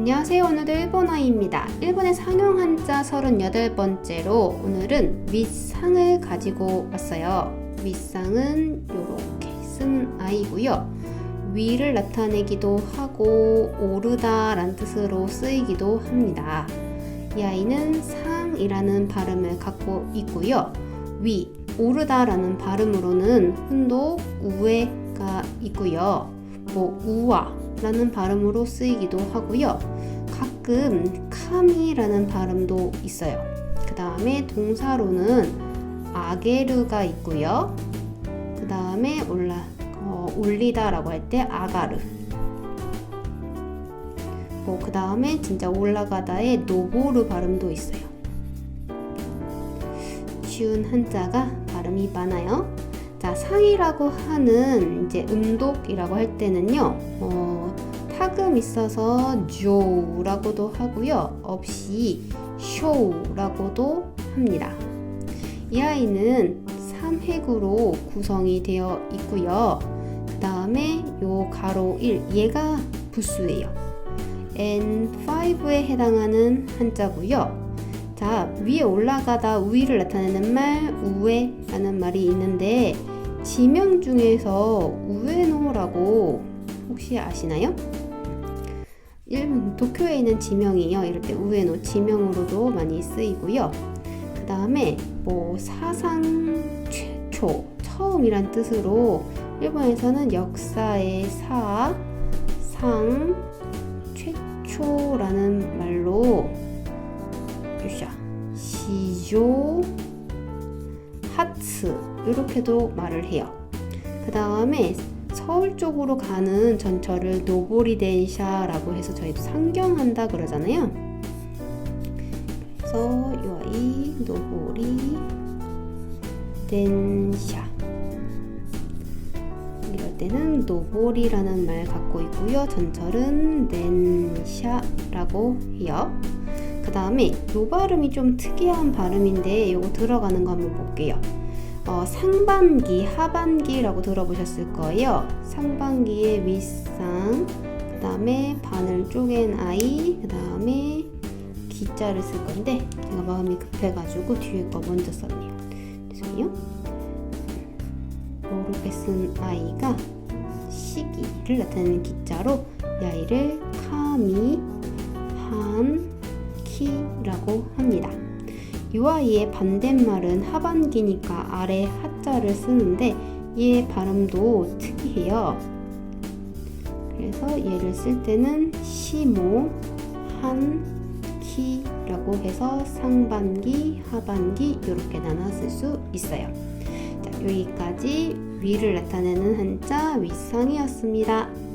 안녕하세요. 오늘도 일본어입니다. 일본의 상용 한자 38번째로 오늘은 윗상을 가지고 왔어요. 윗상은 이렇게 쓴 아이고요. 위를 나타내기도 하고 오르다 란 뜻으로 쓰이기도 합니다. 이 아이는 상이라는 발음을 갖고 있고요. 위, 오르다 라는 발음으로는 훈도 우에가 있고요. 뭐 우와 라는 발음으로 쓰이기도 하고요. 가끔 카미라는 발음도 있어요. 그 다음에 동사로는 아게르가 있고요. 그 다음에 올라 어, 올리다 라고 할 때 아가르. 뭐 그 다음에 진짜 올라가다의 노보르 발음도 있어요. 쉬운 한자가 발음이 많아요. 자, 상이라고 하는 이제 음독이라고 할 때는요, 어, 타금 있어서 조라고도 하고요, 없이 쇼라고도 합니다. 이 아이는 3획으로 구성이 되어 있고요. 그 다음에 요 가로 1, 얘가 부수예요. N5에 해당하는 한자고요. 자, 위에 올라가다 우위를 나타내는 말 우에라는 말이 있는데 지명 중에서 우에노라고 혹시 아시나요? 일본 도쿄에 있는 지명이요. 이럴 때 우에노 지명으로도 많이 쓰이고요. 그 다음에 뭐 사상 최초 처음이란 뜻으로 일본에서는 역사의 사, 상, 최초라는 말로 시조, 하츠 이렇게도 말을 해요. 그 다음에 서울 쪽으로 가는 전철을 노보리 덴샤라고 해서 저희도 상경한다 그러잖아요. 그래서 이 아이 노보리 덴샤 이럴 때는 노보리라는 말 갖고 있고요. 전철은 덴샤라고 해요. 그 다음에 요 발음이 좀 특이한 발음인데 이거 들어가는 거 한번 볼게요. 어, 상반기, 하반기라고 들어보셨을 거예요. 상반기의 윗상, 그 다음에 바늘 쪼갠 아이, 그 다음에 기자를 쓸 건데 제가 마음이 급해가지고 뒤에 거 먼저 썼네요. 죄송해요. 모르게 쓴 아이가 시기를 나타내는 기자로 이 아이를 카미, 한, 키라고 합니다. 이 아이의 반대말은 하반기니까 아래 하자를 쓰는데 얘 발음도 특이해요. 그래서 얘를 쓸 때는 시모, 한, 키라고 해서 상반기, 하반기 이렇게 나눠 쓸 수 있어요. 자, 여기까지 위를 나타내는 한자 윗상이었습니다.